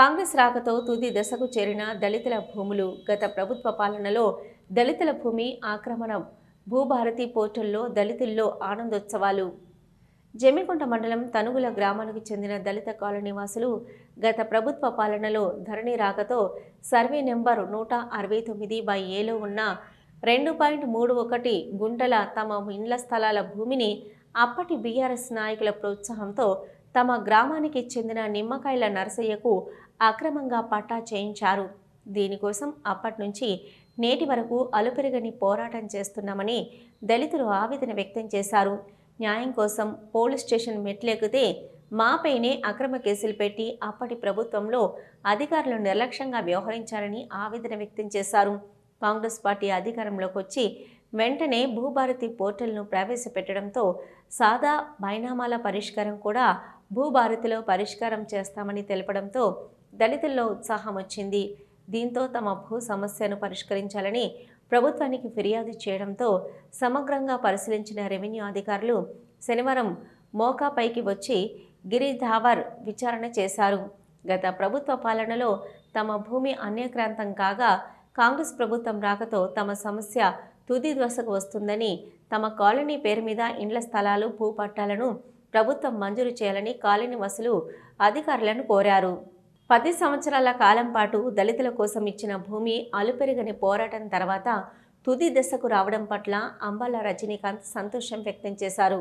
కాంగ్రెస్ రాకతో తుది దశకు చేరిన దళితుల భూములు గత ప్రభుత్వ పాలనలో దళితుల భూమి ఆక్రమణం భూభారతి పోర్టల్లో దళితుల్లో ఆనందోత్సవాలు. జమ్మికుంట మండలం తనుగుల గ్రామానికి చెందిన దళిత కాలనీవాసులు గత ప్రభుత్వ పాలనలో ధరణి రాకతో సర్వే నెంబర్ నూట అరవై తొమ్మిది బై ఏలో ఉన్న రెండు పాయింట్ మూడు ఒకటి గుంటల తమ ఇండ్ల స్థలాల భూమిని అప్పటి బీఆర్ఎస్ నాయకుల ప్రోత్సాహంతో తమ గ్రామానికి చెందిన నిమ్మకాయల నరసయ్యకు అక్రమంగా పట్టా చేయించారు. దీనికోసం అప్పటి నుంచి నేటి వరకు అలుపెరగని పోరాటం చేస్తున్నామని దళితులు ఆవేదన వ్యక్తం చేశారు. న్యాయం కోసం పోలీస్ స్టేషన్ మెట్లెక్కితే మాపైనే అక్రమ కేసులు పెట్టి అప్పటి ప్రభుత్వంలో అధికారులు నిర్లక్ష్యంగా వ్యవహరించారని ఆవేదన వ్యక్తం చేశారు. కాంగ్రెస్ పార్టీ అధికారంలోకి వచ్చి వెంటనే భూభారతి పోర్టల్ను ప్రవేశపెట్టడంతో సాదా బైనామాల పరిష్కారం కూడా భూభారతిలో పరిష్కారం చేస్తామని తెలపడంతో దళితుల్లో ఉత్సాహం వచ్చింది. దీంతో తమ భూ సమస్యను పరిష్కరించాలని ప్రభుత్వానికి ఫిర్యాదు చేయడంతో సమగ్రంగా పరిశీలించిన రెవెన్యూ అధికారులు శనివారం మోకాపైకి వచ్చి గిరిధావర్ విచారణ చేశారు. గత ప్రభుత్వ పాలనలో తమ భూమి అన్యక్రాంతం కాగా కాంగ్రెస్ ప్రభుత్వం రాకతో తమ సమస్య తుది దశకు వస్తుందని తమ కాలనీ పేరు మీద ఇండ్ల స్థలాలు భూ పట్టాలను ప్రభుత్వం మంజూరు చేయాలని కాలనీ వసులు అధికారులను కోరారు. పది సంవత్సరాల కాలం పాటు దళితుల కోసం ఇచ్చిన భూమి అలుపెరగని పోరాటం తర్వాత తుది దశకు రావడం పట్ల అంబాల రజనీకాంత్ సంతోషం వ్యక్తం చేశారు.